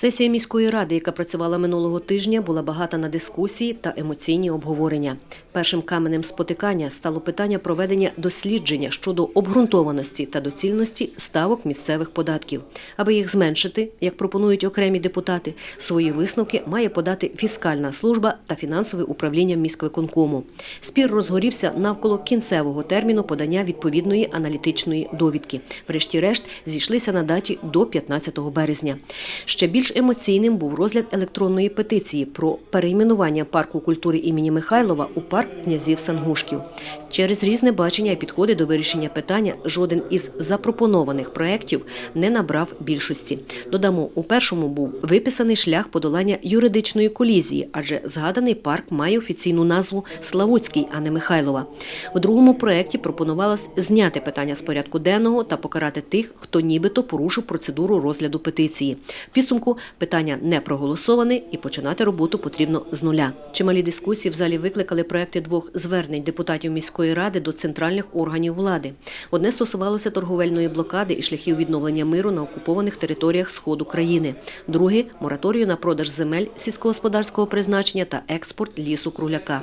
Сесія міської ради, яка працювала минулого тижня, була багата на дискусії та емоційні обговорення. Першим каменем спотикання стало питання проведення дослідження щодо обґрунтованості та доцільності ставок місцевих податків. Аби їх зменшити, як пропонують окремі депутати, свої висновки має подати фіскальна служба та фінансове управління міськвиконкому. Спір розгорівся навколо кінцевого терміну подання відповідної аналітичної довідки. Врешті-решт зійшлися на даті до 15 березня. Ще більш емоційним був розгляд електронної петиції про перейменування парку культури імені Михайлова у парк князів Сангушків. Через різне бачення і підходи до вирішення питання жоден із запропонованих проєктів не набрав більшості. Додамо, у першому був виписаний шлях подолання юридичної колізії, адже згаданий парк має офіційну назву Славутський, а не Михайлова. У другому проєкті пропонувалось зняти питання з порядку денного та покарати тих, хто нібито порушив процедуру розгляду петиції. В підсумку питання не проголосоване і починати роботу потрібно з нуля. Чималі дискусії в залі викликали проекти двох звернень депутатів міської ради до центральних органів влади. Одне стосувалося торговельної блокади і шляхів відновлення миру на окупованих територіях сходу країни. Друге мораторію на продаж земель сільськогосподарського призначення та експорт лісу кругляка.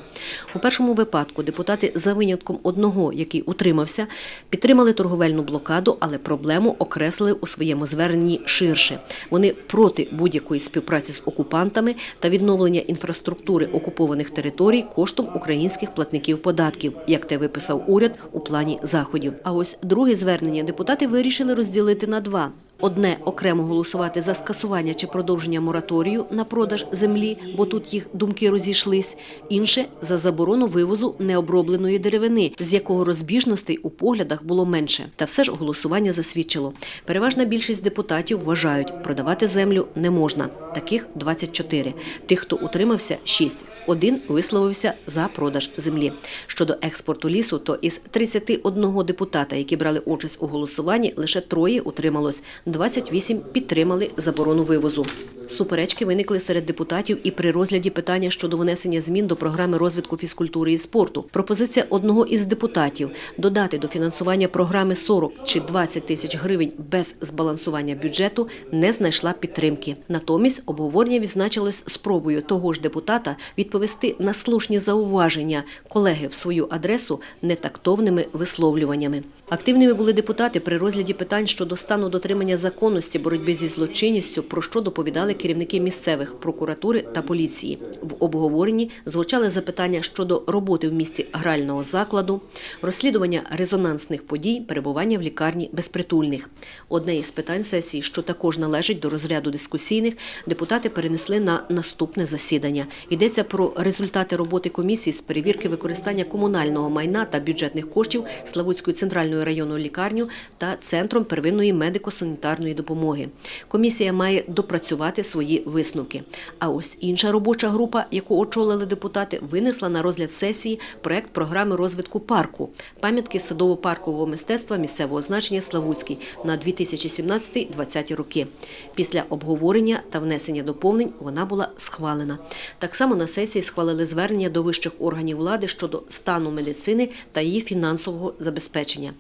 У першому випадку депутати за винятком одного, який утримався, підтримали торговельну блокаду, але проблему окреслили у своєму зверненні ширше. Вони проти будь-якої співпраці з окупантами та відновлення інфраструктури окупованих територій коштом українських платників податків, як те виписав уряд у плані заходів. А ось друге звернення депутати вирішили розділити на два. Одне окремо голосувати за скасування чи продовження мораторію на продаж землі, бо тут їх думки розійшлись. Інше за заборону вивозу необробленої деревини, з якого розбіжностей у поглядах було менше. Та все ж голосування засвідчило. Переважна більшість депутатів вважають, продавати землю не можна. Таких 24. Тих, хто утримався, 6. Один висловився за продаж землі. Щодо експорту лісу, то із 31 депутата, які брали участь у голосуванні, лише троє утрималось. 28 підтримали заборону вивозу. Суперечки виникли серед депутатів і при розгляді питання щодо внесення змін до програми розвитку фізкультури і спорту. Пропозиція одного із депутатів додати до фінансування програми 40 чи 20 тисяч гривень без збалансування бюджету не знайшла підтримки. Натомість обговорення відзначилось спробою того ж депутата відповісти на слушні зауваження колеги в свою адресу нетактовними висловлюваннями. Активними були депутати при розгляді питань щодо стану дотримання законності боротьби зі злочинністю, про що доповідали керівники місцевих прокуратури та поліції. В обговоренні звучали запитання щодо роботи в місті грального закладу, розслідування резонансних подій, перебування в лікарні безпритульних. Одне із питань сесії, що також належить до розряду дискусійних, депутати перенесли на наступне засідання. Йдеться про результати роботи комісії з перевірки використання комунального майна та бюджетних коштів Славутської центральної районної лікарню та центром первинної медико-санітарної допомоги. Комісія має допрацювати свої висновки. А ось інша робоча група, яку очолили депутати, винесла на розгляд сесії проект програми розвитку парку пам'ятки садово-паркового мистецтва місцевого значення Славутський на 2017-2020 роки. Після обговорення та внесення доповнень вона була схвалена. Так само на сесії схвалили звернення до вищих органів влади щодо стану медицини та її фінансового забезпечення.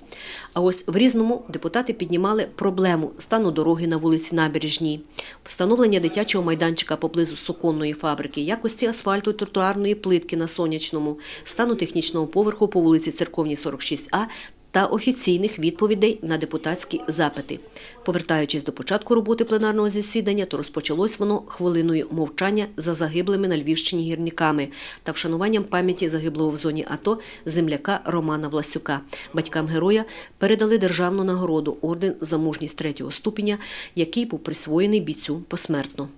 А ось в різному депутати піднімали проблему стану дороги на вулиці Набережній, встановлення дитячого майданчика поблизу суконної фабрики, якості асфальту тротуарної плитки на сонячному, стану технічного поверху по вулиці Церковній 46А та офіційних відповідей на депутатські запити. Повертаючись до початку роботи пленарного засідання, то розпочалось воно хвилиною мовчання за загиблими на Львівщині гірниками та вшануванням пам'яті загиблого в зоні АТО земляка Романа Власюка. Батькам героя передали державну нагороду орден за мужність третього ступеня, який був присвоєний бійцю посмертно.